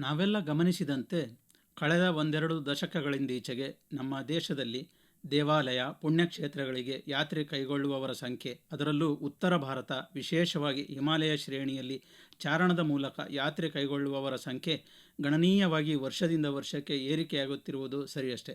ನಾವೆಲ್ಲ ಗಮನಿಸಿದಂತೆ ಕಳೆದ ಒಂದೆರಡು ದಶಕಗಳಿಂದೀಚೆಗೆ ನಮ್ಮ ದೇಶದಲ್ಲಿ ದೇವಾಲಯ, ಪುಣ್ಯಕ್ಷೇತ್ರಗಳಿಗೆ ಯಾತ್ರೆ ಕೈಗೊಳ್ಳುವವರ ಸಂಖ್ಯೆ, ಅದರಲ್ಲೂ ಉತ್ತರ ಭಾರತ, ವಿಶೇಷವಾಗಿ ಹಿಮಾಲಯ ಶ್ರೇಣಿಯಲ್ಲಿ ಚಾರಣದ ಮೂಲಕ ಯಾತ್ರೆ ಕೈಗೊಳ್ಳುವವರ ಸಂಖ್ಯೆ ಗಣನೀಯವಾಗಿ ವರ್ಷದಿಂದ ವರ್ಷಕ್ಕೆ ಏರಿಕೆಯಾಗುತ್ತಿರುವುದು ಸರಿಯಷ್ಟೇ.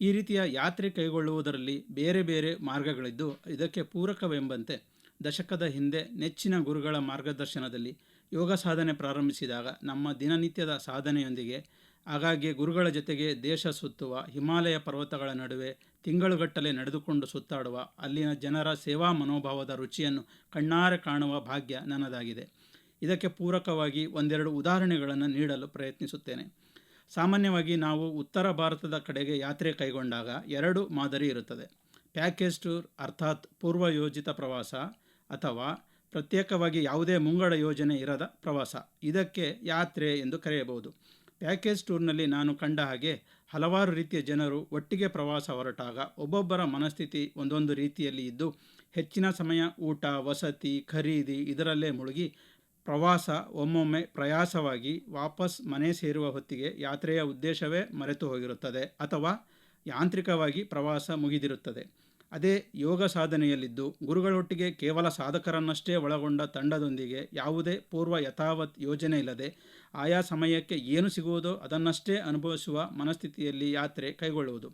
ಈ ರೀತಿಯ ಯಾತ್ರೆ ಕೈಗೊಳ್ಳುವುದರಲ್ಲಿ ಬೇರೆ ಬೇರೆ ಮಾರ್ಗಗಳಿದ್ದು, ಇದಕ್ಕೆ ಪೂರಕವೆಂಬಂತೆ ದಶಕದ ಹಿಂದೆ ನೆಚ್ಚಿನ ಗುರುಗಳ ಮಾರ್ಗದರ್ಶನದಲ್ಲಿ ಯೋಗ ಸಾಧನೆ ಪ್ರಾರಂಭಿಸಿದಾಗ ನಮ್ಮ ದಿನನಿತ್ಯದ ಸಾಧನೆಯೊಂದಿಗೆ, ಆಗಾಗ್ಗೆ ಗುರುಗಳ ಜೊತೆಗೆ ದೇಶ ಸುತ್ತುವ ಹಿಮಾಲಯ ಪರ್ವತಗಳ ನಡುವೆ ತಿಂಗಳುಗಟ್ಟಲೆ ನಡೆದುಕೊಂಡು ಸುತ್ತಾಡುವ, ಅಲ್ಲಿನ ಜನರ ಸೇವಾ ಮನೋಭಾವದ ರುಚಿಯನ್ನು ಕಣ್ಣಾರೆ ಕಾಣುವ ಭಾಗ್ಯ ನನ್ನದಾಗಿದೆ. ಇದಕ್ಕೆ ಪೂರಕವಾಗಿ ಒಂದೆರಡು ಉದಾಹರಣೆಗಳನ್ನು ನೀಡಲು ಪ್ರಯತ್ನಿಸುತ್ತೇನೆ. ಸಾಮಾನ್ಯವಾಗಿ ನಾವು ಉತ್ತರ ಭಾರತದ ಕಡೆಗೆ ಯಾತ್ರೆ ಕೈಗೊಂಡಾಗ ಎರಡು ಮಾದರಿ ಇರುತ್ತದೆ. ಪ್ಯಾಕೇಜ್ ಟೂರ್, ಅರ್ಥಾತ್ ಪೂರ್ವಯೋಜಿತ ಪ್ರವಾಸ ಅಥವಾ ಪ್ರತ್ಯೇಕವಾಗಿ ಯಾವುದೇ ಮುಂಗಡ ಯೋಜನೆ ಇರದ ಪ್ರವಾಸ. ಇದಕ್ಕೆ ಯಾತ್ರೆ ಎಂದು ಕರೆಯಬಹುದು. ಪ್ಯಾಕೇಜ್ ಟೂರ್ನಲ್ಲಿ ನಾನು ಕಂಡ ಹಾಗೆ ಹಲವಾರು ರೀತಿಯ ಜನರು ಒಟ್ಟಿಗೆ ಪ್ರವಾಸ ಹೊರಟಾಗ ಒಬ್ಬೊಬ್ಬರ ಮನಸ್ಥಿತಿ ಒಂದೊಂದು ರೀತಿಯಲ್ಲಿ ಇದ್ದು, ಹೆಚ್ಚಿನ ಸಮಯ ಊಟ, ವಸತಿ, ಖರೀದಿ ಇದರಲ್ಲೇ ಮುಳುಗಿ ಪ್ರವಾಸ ಒಮ್ಮೊಮ್ಮೆ ಪ್ರಯಾಸವಾಗಿ ವಾಪಸ್ ಮನೆ ಸೇರುವ ಹೊತ್ತಿಗೆ ಯಾತ್ರೆಯ ಉದ್ದೇಶವೇ ಮರೆತು ಹೋಗಿರುತ್ತದೆ ಅಥವಾ ಯಾಂತ್ರಿಕವಾಗಿ ಪ್ರವಾಸ ಮುಗಿದಿರುತ್ತದೆ. ಅದೇ ಯೋಗ ಸಾಧನೆಯಲ್ಲಿದ್ದು ಗುರುಗಳೊಟ್ಟಿಗೆ ಕೇವಲ ಸಾಧಕರನ್ನಷ್ಟೇ ಒಳಗೊಂಡ ತಂಡದೊಂದಿಗೆ ಯಾವುದೇ ಪೂರ್ವ ಯಥಾವತ್ ಯೋಜನೆ ಇಲ್ಲದೆ ಆಯಾ ಸಮಯಕ್ಕೆ ಏನು ಸಿಗುವುದೋ ಅದನ್ನಷ್ಟೇ ಅನುಭವಿಸುವ ಮನಸ್ಥಿತಿಯಲ್ಲಿ ಯಾತ್ರೆ ಕೈಗೊಳ್ಳುವುದು.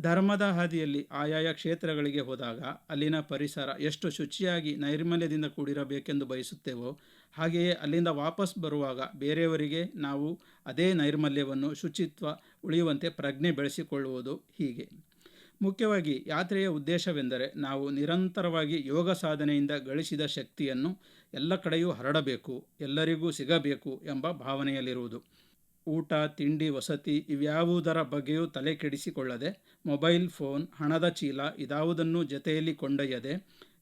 ಧರ್ಮದ ಹಾದಿಯಲ್ಲಿ ಆಯಾಯ ಕ್ಷೇತ್ರಗಳಿಗೆ ಹೋದಾಗ ಅಲ್ಲಿನ ಪರಿಸರ ಎಷ್ಟು ಶುಚಿಯಾಗಿ ನೈರ್ಮಲ್ಯದಿಂದ ಕೂಡಿರಬೇಕೆಂದು ಬಯಸುತ್ತೇವೋ ಹಾಗೆಯೇ ಅಲ್ಲಿಂದ ವಾಪಸ್ ಬರುವಾಗ ಬೇರೆಯವರಿಗೆ ನಾವು ಅದೇ ನೈರ್ಮಲ್ಯವನ್ನು ಶುಚಿತ್ವ ಉಳಿಯುವಂತೆ ಪ್ರಜ್ಞೆ ಬೆಳೆಸಿಕೊಳ್ಳುವುದು ಹೀಗೆ. ಮುಖ್ಯವಾಗಿ ಯಾತ್ರೆಯ ಉದ್ದೇಶವೆಂದರೆ ನಾವು ನಿರಂತರವಾಗಿ ಯೋಗ ಸಾಧನೆಯಿಂದ ಗಳಿಸಿದ ಶಕ್ತಿಯನ್ನು ಎಲ್ಲ ಕಡೆಯೂ ಹರಡಬೇಕು, ಎಲ್ಲರಿಗೂ ಸಿಗಬೇಕು ಎಂಬ ಭಾವನೆಯಲ್ಲಿರುವುದು. ಊಟ, ತಿಂಡಿ, ವಸತಿ ಇವ್ಯಾವುದರ ಬಗ್ಗೆಯೂ ತಲೆ ಕೆಡಿಸಿಕೊಳ್ಳದೆ ಮೊಬೈಲ್ ಫೋನ್, ಹಣದ ಚೀಲ ಇದಾವುದನ್ನು ಜೊತೆಯಲ್ಲಿ ಕೊಂಡೊಯ್ಯದೆ,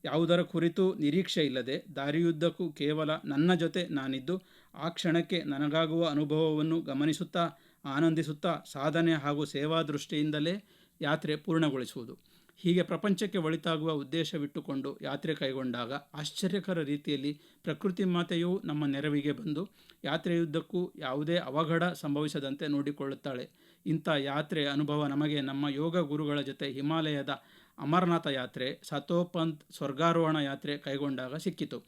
ಯಾವುದರ ಕುರಿತು ನಿರೀಕ್ಷೆ ಇಲ್ಲದೆ ದಾರಿಯುದ್ದಕ್ಕೂ ಕೇವಲ ನನ್ನ ಜೊತೆ ನಾನಿದ್ದು, ಆ ಕ್ಷಣಕ್ಕೆ ನನಗಾಗುವ ಅನುಭವವನ್ನು ಗಮನಿಸುತ್ತಾ, ಆನಂದಿಸುತ್ತಾ ಸಾಧನೆ ಹಾಗೂ ಸೇವಾ ದೃಷ್ಟಿಯಿಂದಲೇ ಯಾತ್ರೆ ಪೂರ್ಣಗೊಳಿಸುವುದು. ಹೀಗೆ ಪ್ರಪಂಚಕ್ಕೆ ಒಳಿತಾಗುವ ಉದ್ದೇಶವಿಟ್ಟುಕೊಂಡು ಯಾತ್ರೆ ಕೈಗೊಂಡಾಗ ಆಶ್ಚರ್ಯಕರ ರೀತಿಯಲ್ಲಿ ಪ್ರಕೃತಿ ಮಾತೆಯೂ ನಮ್ಮ ನೆರವಿಗೆ ಬಂದು ಯಾತ್ರೆಯುದ್ದಕ್ಕೂ ಯಾವುದೇ ಅವಘಡ ಸಂಭವಿಸದಂತೆ ನೋಡಿಕೊಳ್ಳುತ್ತಾಳೆ. ಇಂಥ ಯಾತ್ರೆ ಅನುಭವ ನಮಗೆ ನಮ್ಮ ಯೋಗ ಗುರುಗಳ ಜೊತೆ ಹಿಮಾಲಯದ ಅಮರನಾಥ ಯಾತ್ರೆ, ಸತೋಪಂತ್ ಸ್ವರ್ಗಾರೋಹಣ ಯಾತ್ರೆ ಕೈಗೊಂಡಾಗ ಸಿಕ್ಕಿತು.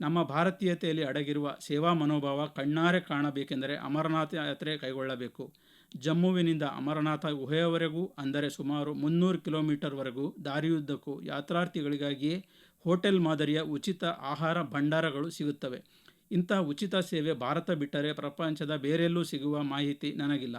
ನಮ್ಮ ಭಾರತೀಯತೆಯಲ್ಲಿ ಅಡಗಿರುವ ಸೇವಾ ಮನೋಭಾವ ಕಣ್ಣಾರೆ ಕಾಣಬೇಕೆಂದರೆ ಅಮರನಾಥ ಯಾತ್ರೆ ಕೈಗೊಳ್ಳಬೇಕು. ಜಮ್ಮುವಿನಿಂದ ಅಮರನಾಥ ಗುಹೆಯವರೆಗೂ, ಅಂದರೆ ಸುಮಾರು ಮುನ್ನೂರು ಕಿಲೋಮೀಟರ್ವರೆಗೂ ದಾರಿಯುದ್ದಕ್ಕೂ ಯಾತ್ರಾರ್ಥಿಗಳಿಗಾಗಿಯೇ ಹೋಟೆಲ್ ಮಾದರಿಯ ಉಚಿತ ಆಹಾರ ಭಂಡಾರಗಳು ಸಿಗುತ್ತವೆ. ಇಂಥ ಉಚಿತ ಸೇವೆ ಭಾರತ ಬಿಟ್ಟರೆ ಪ್ರಪಂಚದ ಬೇರೆಲ್ಲೂ ಸಿಗುವ ಮಾಹಿತಿ ನನಗಿಲ್ಲ.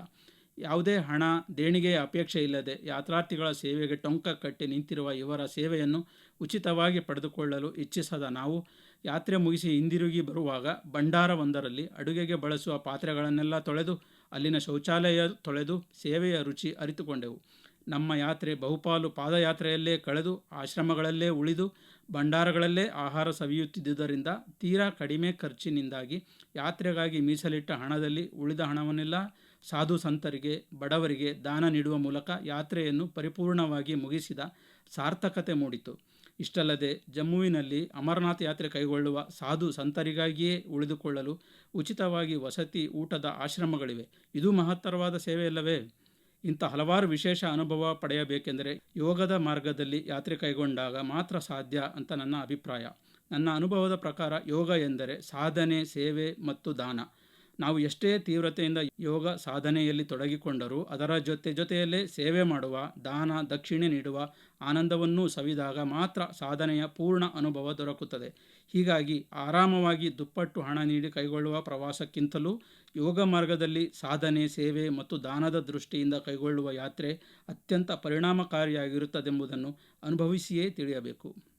ಯಾವುದೇ ಹಣ ದೇಣಿಗೆಯ ಅಪೇಕ್ಷೆ ಇಲ್ಲದೆ ಯಾತ್ರಾರ್ಥಿಗಳ ಸೇವೆಗೆ ಟೊಂಕ ಕಟ್ಟಿ ನಿಂತಿರುವ ಇವರ ಸೇವೆಯನ್ನು ಉಚಿತವಾಗಿ ಪಡೆದುಕೊಳ್ಳಲು ಇಚ್ಛಿಸದ ನಾವು, ಯಾತ್ರೆ ಮುಗಿಸಿ ಹಿಂದಿರುಗಿ ಬರುವಾಗ ಭಂಡಾರವೊಂದರಲ್ಲಿ ಅಡುಗೆಗೆ ಬಳಸುವ ಪಾತ್ರೆಗಳನ್ನೆಲ್ಲ ತೊಳೆದು, ಅಲ್ಲಿನ ಶೌಚಾಲಯ ತೊಳೆದು ಸೇವೆಯ ರುಚಿ ಅರಿತುಕೊಂಡೆವು. ನಮ್ಮ ಯಾತ್ರೆ ಬಹುಪಾಲು ಪಾದಯಾತ್ರೆಯಲ್ಲೇ ಕಳೆದು, ಆಶ್ರಮಗಳಲ್ಲೇ ಉಳಿದು, ಭಂಡಾರಗಳಲ್ಲೇ ಆಹಾರ ಸವಿಯುತ್ತಿದ್ದುದರಿಂದ ತೀರಾ ಕಡಿಮೆ ಖರ್ಚಿನಿಂದಾಗಿ ಯಾತ್ರೆಗಾಗಿ ಮೀಸಲಿಟ್ಟ ಹಣದಲ್ಲಿ ಉಳಿದ ಹಣವನ್ನೆಲ್ಲ ಸಾಧು ಸಂತರಿಗೆ, ಬಡವರಿಗೆ ದಾನ ನೀಡುವ ಮೂಲಕ ಯಾತ್ರೆಯನ್ನು ಪರಿಪೂರ್ಣವಾಗಿ ಮುಗಿಸಿದ ಸಾರ್ಥಕತೆ ಮೂಡಿತು. ಇಷ್ಟಲ್ಲದೆ ಜಮ್ಮುವಿನಲ್ಲಿ ಅಮರನಾಥ ಯಾತ್ರೆ ಕೈಗೊಳ್ಳುವ ಸಾಧು ಸಂತರಿಗಾಗಿಯೇ ಉಳಿದುಕೊಳ್ಳಲು ಉಚಿತವಾಗಿ ವಸತಿ, ಊಟದ ಆಶ್ರಮಗಳಿವೆ. ಇದು ಮಹತ್ತರವಾದ ಸೇವೆಯಲ್ಲವೇ? ಇಂಥ ಹಲವಾರು ವಿಶೇಷ ಅನುಭವ ಪಡೆಯಬೇಕೆಂದರೆ ಯೋಗದ ಮಾರ್ಗದಲ್ಲಿ ಯಾತ್ರೆ ಕೈಗೊಂಡಾಗ ಮಾತ್ರ ಸಾಧ್ಯ ಅಂತ ನನ್ನ ಅಭಿಪ್ರಾಯ. ನನ್ನ ಅನುಭವದ ಪ್ರಕಾರ ಯೋಗ ಎಂದರೆ ಸಾಧನೆ, ಸೇವೆ ಮತ್ತು ದಾನ. ನಾವು ಎಷ್ಟೇ ತೀವ್ರತೆಯಿಂದ ಯೋಗ ಸಾಧನೆಯಲ್ಲಿ ತೊಡಗಿಕೊಂಡರೂ ಅದರ ಜೊತೆ ಜೊತೆಯಲ್ಲೇ ಸೇವೆ ಮಾಡುವ, ದಾನ, ದಕ್ಷಿಣೆ ನೀಡುವ ಆನಂದವನ್ನೂ ಸವಿದಾಗ ಮಾತ್ರ ಸಾಧನೆಯ ಪೂರ್ಣ ಅನುಭವ ದೊರಕುತ್ತದೆ. ಹೀಗಾಗಿ ಆರಾಮವಾಗಿ ದುಪ್ಪಟ್ಟು ಹಣ ನೀಡಿ ಕೈಗೊಳ್ಳುವ ಪ್ರವಾಸಕ್ಕಿಂತಲೂ ಯೋಗ ಮಾರ್ಗದಲ್ಲಿ ಸಾಧನೆ, ಸೇವೆ ಮತ್ತು ದಾನದ ದೃಷ್ಟಿಯಿಂದ ಕೈಗೊಳ್ಳುವ ಯಾತ್ರೆ ಅತ್ಯಂತ ಪರಿಣಾಮಕಾರಿಯಾಗಿರುತ್ತದೆಂಬುದನ್ನು ಅನುಭವಿಸಿಯೇ ತಿಳಿಯಬೇಕು.